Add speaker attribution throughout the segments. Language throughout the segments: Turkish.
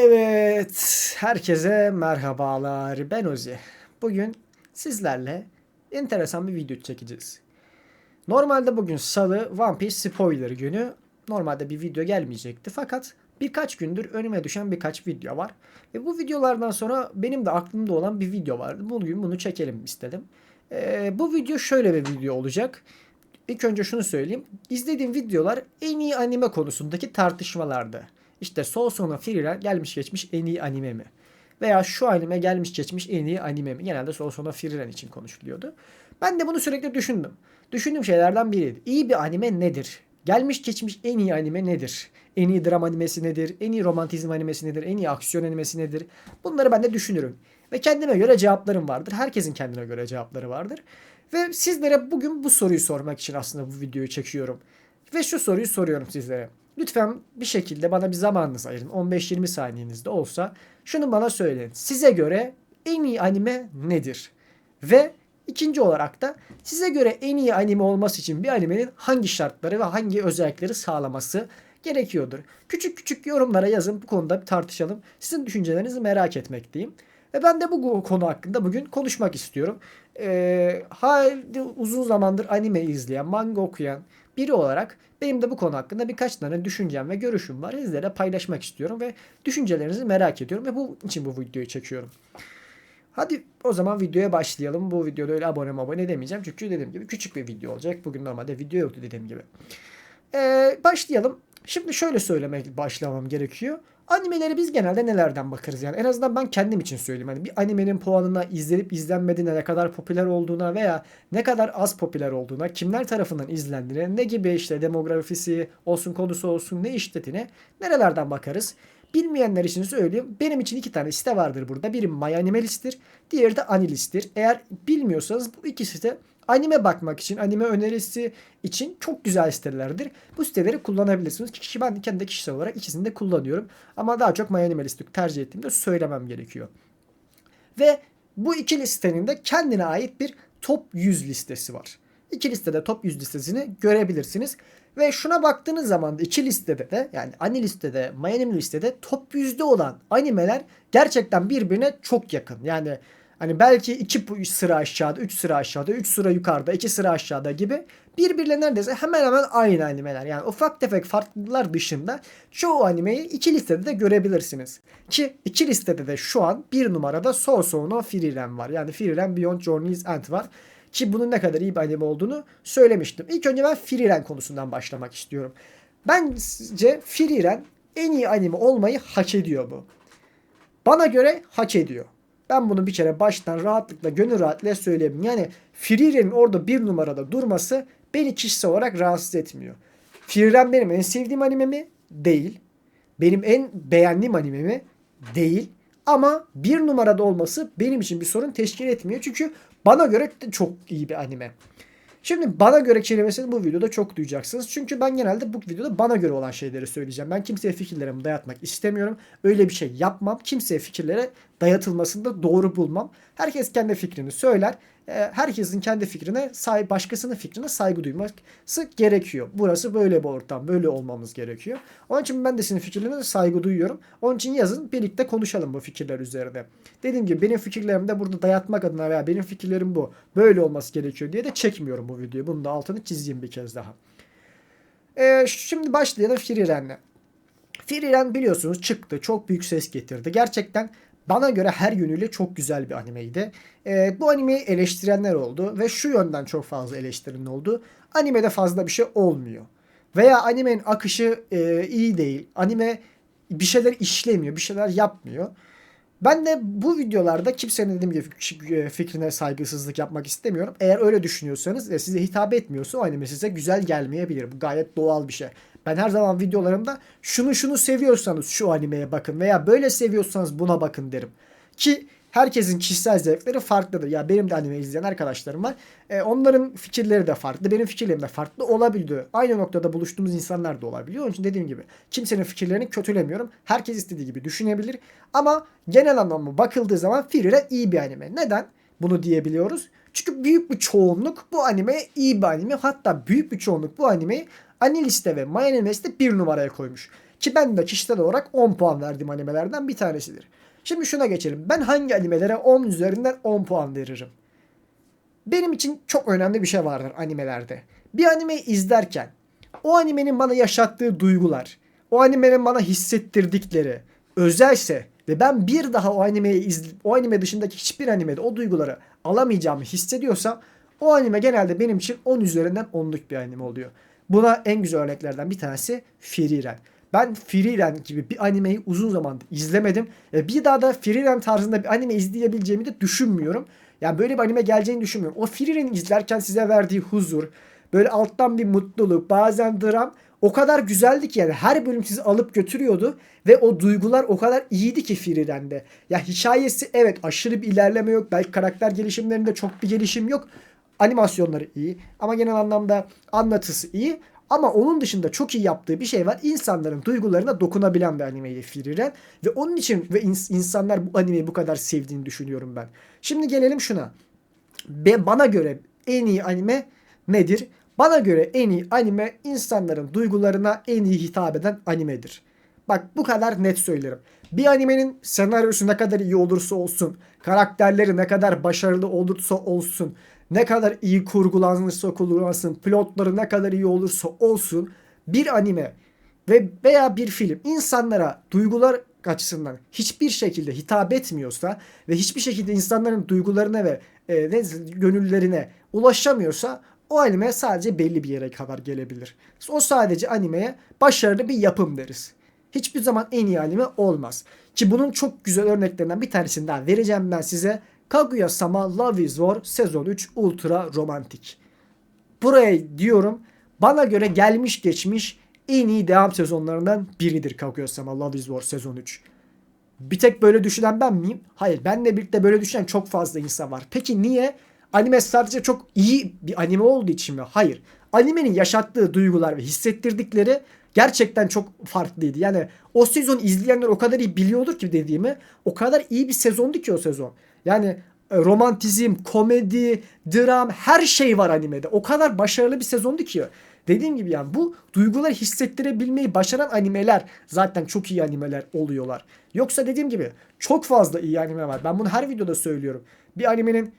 Speaker 1: Evet, herkese merhabalar. Ben Ozi. Bugün sizlerle enteresan bir video çekeceğiz. Normalde bugün salı One Piece spoiler günü. Normalde bir video gelmeyecekti fakat birkaç gündür önüme düşen birkaç video var. Ve bu videolardan sonra benim de aklımda olan bir video vardı. Bugün bunu çekelim istedim. Ee, bu video şöyle bir video olacak. İlk önce şunu söyleyeyim. İzlediğim videolar en iyi anime konusundaki tartışmalardı. İşte Sousou'na Frieren gelmiş geçmiş en iyi anime mi? Veya şu anime gelmiş geçmiş en iyi anime mi? Genelde Sousou'na Frieren için konuşuluyordu. Ben de bunu sürekli düşündüm. Düşündüğüm şeylerden biriydi. İyi bir anime nedir? Gelmiş geçmiş en iyi anime nedir? En iyi dram animesi nedir? En iyi romantizm animesi nedir? En iyi aksiyon animesi nedir? Bunları ben de düşünürüm. Ve kendime göre cevaplarım vardır. Herkesin kendine göre cevapları vardır. Ve sizlere bugün bu soruyu sormak için aslında bu videoyu çekiyorum. Ve şu soruyu soruyorum sizlere. Lütfen bir şekilde bana bir zamanınız ayırın. 15-20 saniyenizde olsa şunu bana söyleyin. Size göre en iyi anime nedir? Ve ikinci olarak da size göre en iyi anime olması için bir animenin hangi şartları ve hangi özellikleri sağlaması gerekiyordur? Küçük küçük yorumlara yazın bu konuda bir tartışalım. Sizin düşüncelerinizi merak etmekteyim. Ve ben de bu konu hakkında bugün konuşmak istiyorum. Ee, halde uzun zamandır anime izleyen, manga okuyan biri olarak benim de bu konu hakkında birkaç tane düşüncem ve görüşüm var. Sizlere paylaşmak istiyorum ve düşüncelerinizi merak ediyorum ve bu için bu videoyu çekiyorum. Hadi o zaman videoya başlayalım. Bu videoda öyle abone abone demeyeceğim. Çünkü dediğim gibi küçük bir video olacak. Bugün normalde video yoktu dediğim gibi. Ee, başlayalım. Şimdi şöyle söylemek başlamam gerekiyor. Animeleri biz genelde nelerden bakarız yani en azından ben kendim için söyleyeyim. Hani bir animenin puanına izlenip izlenmediğine ne kadar popüler olduğuna veya ne kadar az popüler olduğuna, kimler tarafından izlendiğine, ne gibi işte demografisi olsun konusu olsun ne işlediğine nerelerden bakarız. Bilmeyenler için söyleyeyim. Benim için iki tane site vardır burada. Biri MyAnimeList'tir. Diğeri de Anilist'tir. Eğer bilmiyorsanız bu iki site anime bakmak için, anime önerisi için çok güzel sitelerdir. Bu siteleri kullanabilirsiniz. Kişi ben kendi kişisel olarak ikisini de kullanıyorum. Ama daha çok MyAnimeList'i tercih ettiğimde söylemem gerekiyor. Ve bu iki listenin de kendine ait bir top 100 listesi var. İki listede top 100 listesini görebilirsiniz. Ve şuna baktığınız zaman da iki listede de yani ani listede, MyAnime listede top 100'de olan animeler gerçekten birbirine çok yakın. Yani Hani belki iki sıra aşağıda, üç sıra aşağıda, üç sıra yukarıda, iki sıra aşağıda gibi birbirle neredeyse hemen hemen aynı animeler. Yani ufak tefek farklılıklar dışında çoğu animeyi iki listede de görebilirsiniz. Ki iki listede de şu an bir numarada So So no Frieren var. Yani Frieren Beyond Journey's End var. Ki bunun ne kadar iyi bir anime olduğunu söylemiştim. İlk önce ben Frieren konusundan başlamak istiyorum. Bence Frieren en iyi anime olmayı hak ediyor bu. Bana göre hak ediyor. Ben bunu bir kere baştan rahatlıkla, gönül rahatlığıyla söyleyebilirim. Yani Friren'in orada bir numarada durması beni kişisel olarak rahatsız etmiyor. Frieren benim en sevdiğim anime mi? Değil. Benim en beğendiğim anime mi? Değil. Ama bir numarada olması benim için bir sorun teşkil etmiyor. Çünkü bana göre çok iyi bir anime. Şimdi bana göre kelimesini bu videoda çok duyacaksınız. Çünkü ben genelde bu videoda bana göre olan şeyleri söyleyeceğim. Ben kimseye fikirlerimi dayatmak istemiyorum. Öyle bir şey yapmam. Kimseye fikirlere dayatılmasını da doğru bulmam. Herkes kendi fikrini söyler. Ee, herkesin kendi fikrine, sahip başkasının fikrine saygı duyması gerekiyor. Burası böyle bir ortam. Böyle olmamız gerekiyor. Onun için ben de senin fikirlerine saygı duyuyorum. Onun için yazın birlikte konuşalım bu fikirler üzerine. Dediğim gibi benim fikirlerimi de burada dayatmak adına veya benim fikirlerim bu. Böyle olması gerekiyor diye de çekmiyorum bu videoyu. Bunu da altını çizeyim bir kez daha. Ee, şimdi başlayalım Freeren'le. Freeren biliyorsunuz çıktı. Çok büyük ses getirdi. Gerçekten bana göre her yönüyle çok güzel bir animeydi. Ee, bu animeyi eleştirenler oldu ve şu yönden çok fazla eleştirin oldu. Animede fazla bir şey olmuyor. Veya animenin akışı e, iyi değil. Anime bir şeyler işlemiyor, bir şeyler yapmıyor. Ben de bu videolarda kimsenin dediğim gibi e, fikrine saygısızlık yapmak istemiyorum. Eğer öyle düşünüyorsanız ve size hitap etmiyorsa o anime size güzel gelmeyebilir. Bu gayet doğal bir şey. Ben her zaman videolarımda şunu şunu seviyorsanız şu animeye bakın veya böyle seviyorsanız buna bakın derim. Ki herkesin kişisel zevkleri farklıdır. Ya benim de anime izleyen arkadaşlarım var. E, onların fikirleri de farklı. Benim fikirlerim de farklı olabiliyor. Aynı noktada buluştuğumuz insanlar da olabiliyor. Onun için dediğim gibi kimsenin fikirlerini kötülemiyorum. Herkes istediği gibi düşünebilir. Ama genel anlamda bakıldığı zaman Friere iyi bir anime. Neden? Bunu diyebiliyoruz. Çünkü büyük bir çoğunluk bu anime iyi bir anime. Hatta büyük bir çoğunluk bu animeyi Aniliste ve MyAnime'de bir numaraya koymuş. Ki ben de kişisel olarak 10 puan verdiğim animelerden bir tanesidir. Şimdi şuna geçelim. Ben hangi animelere 10 üzerinden 10 puan veririm? Benim için çok önemli bir şey vardır animelerde. Bir animeyi izlerken o animenin bana yaşattığı duygular, o animenin bana hissettirdikleri özelse ve ben bir daha o animeyi iz, o anime dışındaki hiçbir animede o duyguları alamayacağımı hissediyorsam o anime genelde benim için 10 üzerinden 10'luk bir anime oluyor. Buna en güzel örneklerden bir tanesi Frieren. Ben Frieren gibi bir animeyi uzun zamandır izlemedim. Bir daha da Frieren tarzında bir anime izleyebileceğimi de düşünmüyorum. Yani böyle bir anime geleceğini düşünmüyorum. O Frieren'i izlerken size verdiği huzur, böyle alttan bir mutluluk, bazen dram o kadar güzeldi ki yani her bölüm sizi alıp götürüyordu ve o duygular o kadar iyiydi ki Frieren'de. Ya hikayesi evet aşırı bir ilerleme yok. Belki karakter gelişimlerinde çok bir gelişim yok. Animasyonları iyi ama genel anlamda anlatısı iyi. Ama onun dışında çok iyi yaptığı bir şey var. İnsanların duygularına dokunabilen bir animeydi Frieren. Ve onun için ve ins- insanlar bu animeyi bu kadar sevdiğini düşünüyorum ben. Şimdi gelelim şuna. Be, bana göre en iyi anime nedir? Bana göre en iyi anime insanların duygularına en iyi hitap eden animedir. Bak bu kadar net söylerim. Bir animenin senaryosu ne kadar iyi olursa olsun, karakterleri ne kadar başarılı olursa olsun, ne kadar iyi kurgulanırsa kurgulansın, plotları ne kadar iyi olursa olsun bir anime ve veya bir film insanlara duygular açısından hiçbir şekilde hitap etmiyorsa ve hiçbir şekilde insanların duygularına ve e, ne, gönüllerine ulaşamıyorsa o anime sadece belli bir yere kadar gelebilir. O sadece animeye başarılı bir yapım deriz. Hiçbir zaman en iyi anime olmaz. Ki bunun çok güzel örneklerinden bir tanesini daha vereceğim ben size. Kaguya-sama Love is War sezon 3 ultra romantik. Buraya diyorum bana göre gelmiş geçmiş en iyi devam sezonlarından biridir Kaguya-sama Love is War sezon 3. Bir tek böyle düşünen ben miyim? Hayır benle birlikte böyle düşünen çok fazla insan var. Peki niye? Anime sadece çok iyi bir anime olduğu için mi? Hayır. Animenin yaşattığı duygular ve hissettirdikleri gerçekten çok farklıydı. Yani o sezon izleyenler o kadar iyi biliyordur ki dediğimi. O kadar iyi bir sezondu ki o sezon. Yani e, romantizm, komedi, dram her şey var animede. O kadar başarılı bir sezondu ki. Dediğim gibi yani bu duyguları hissettirebilmeyi başaran animeler zaten çok iyi animeler oluyorlar. Yoksa dediğim gibi çok fazla iyi anime var. Ben bunu her videoda söylüyorum. Bir animenin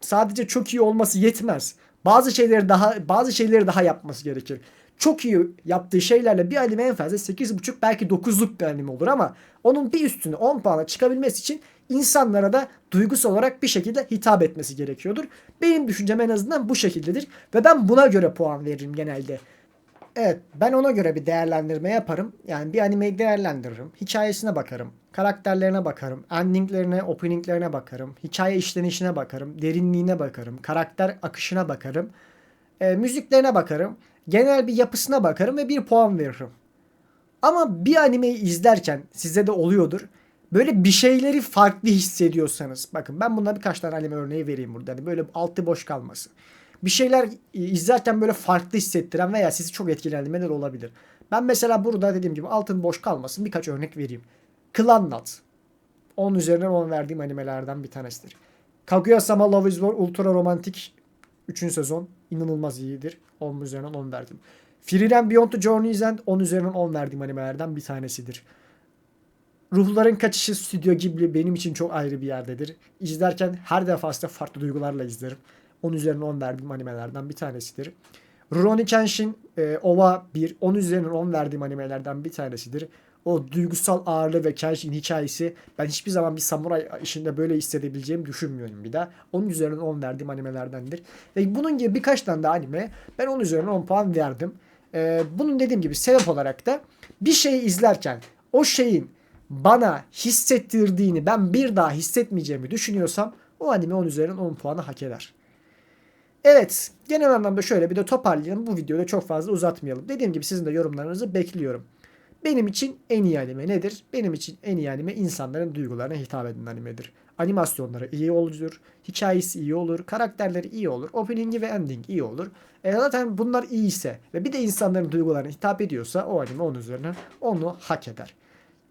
Speaker 1: sadece çok iyi olması yetmez. Bazı şeyleri daha bazı şeyleri daha yapması gerekir. Çok iyi yaptığı şeylerle bir anime en fazla 8.5 belki 9'luk bir anime olur ama onun bir üstüne 10 puana çıkabilmesi için insanlara da duygusal olarak bir şekilde hitap etmesi gerekiyordur. Benim düşüncem en azından bu şekildedir ve ben buna göre puan veririm genelde. Evet ben ona göre bir değerlendirme yaparım. Yani bir animeyi değerlendiririm. Hikayesine bakarım. Karakterlerine bakarım. Endinglerine, openinglerine bakarım. Hikaye işlenişine bakarım. Derinliğine bakarım. Karakter akışına bakarım. E, müziklerine bakarım. Genel bir yapısına bakarım ve bir puan veririm. Ama bir animeyi izlerken size de oluyordur. Böyle bir şeyleri farklı hissediyorsanız. Bakın ben buna birkaç tane anime örneği vereyim burada. Hani böyle altı boş kalmasın bir şeyler izlerken böyle farklı hissettiren veya sizi çok etkilendirmeler olabilir. Ben mesela burada dediğim gibi altın boş kalmasın birkaç örnek vereyim. Clan Nut. 10 üzerinden 10 verdiğim animelerden bir tanesidir. Kaguya-sama Love is War Ultra Romantik 3. sezon inanılmaz iyidir. 10 üzerinden 10 verdim. Frieren Beyond the Journey's End 10 üzerinden 10 verdiğim animelerden bir tanesidir. Ruhların Kaçışı Stüdyo Ghibli benim için çok ayrı bir yerdedir. İzlerken her defasında farklı duygularla izlerim. 10 üzerinden 10 verdiğim animelerden bir tanesidir. Rurouni Kenshin e, Ova 1 10 üzerinden 10 verdiğim animelerden bir tanesidir. O duygusal ağırlığı ve Kenshin hikayesi ben hiçbir zaman bir samuray işinde böyle hissedebileceğimi düşünmüyorum bir daha. 10 üzerinden 10 verdiğim animelerdendir. Ve bunun gibi birkaç tane de anime ben 10 üzerinden 10 puan verdim. Ee, bunun dediğim gibi sebep olarak da bir şeyi izlerken o şeyin bana hissettirdiğini ben bir daha hissetmeyeceğimi düşünüyorsam o anime 10 üzerinden 10 puanı hak eder. Evet genel anlamda şöyle bir de toparlayalım. Bu videoda çok fazla uzatmayalım. Dediğim gibi sizin de yorumlarınızı bekliyorum. Benim için en iyi anime nedir? Benim için en iyi anime insanların duygularına hitap eden animedir. Animasyonları iyi olur, hikayesi iyi olur, karakterleri iyi olur, opening'i ve ending iyi olur. E zaten bunlar iyi ise ve bir de insanların duygularına hitap ediyorsa o anime onun üzerine onu hak eder.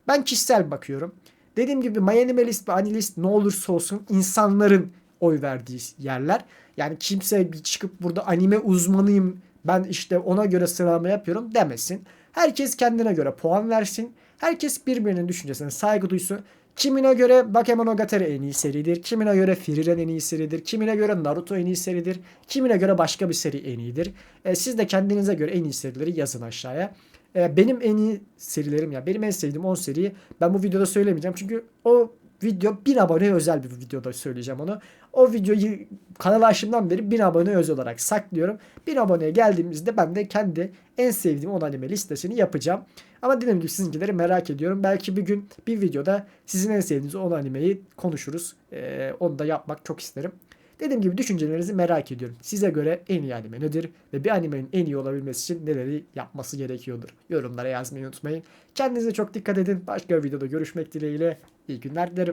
Speaker 1: Ben kişisel bakıyorum. Dediğim gibi My Anime List ve Anilist ne olursa olsun insanların oy verdiği yerler. Yani kimse çıkıp burada anime uzmanıyım ben işte ona göre sıralama yapıyorum demesin. Herkes kendine göre puan versin. Herkes birbirinin düşüncesine saygı duysun. Kimine göre Bakemonogatari en iyi seridir. Kimine göre Frieren en iyi seridir. Kimine göre Naruto en iyi seridir. Kimine göre başka bir seri en iyidir. E, siz de kendinize göre en iyi serileri yazın aşağıya. E, benim en iyi serilerim ya benim en sevdiğim 10 seriyi ben bu videoda söylemeyeceğim. Çünkü o video 1000 aboneye özel bir videoda söyleyeceğim onu. O videoyu kanala açtığımdan beri 1000 abone özel olarak saklıyorum. 1000 aboneye geldiğimizde ben de kendi en sevdiğim 10 anime listesini yapacağım. Ama dediğim gibi sizinkileri merak ediyorum. Belki bir gün bir videoda sizin en sevdiğiniz 10 animeyi konuşuruz. Ee, onu da yapmak çok isterim. Dediğim gibi düşüncelerinizi merak ediyorum. Size göre en iyi anime nedir? Ve bir animenin en iyi olabilmesi için neleri yapması gerekiyordur? Yorumlara yazmayı unutmayın. Kendinize çok dikkat edin. Başka bir videoda görüşmek dileğiyle. İyi günler dilerim.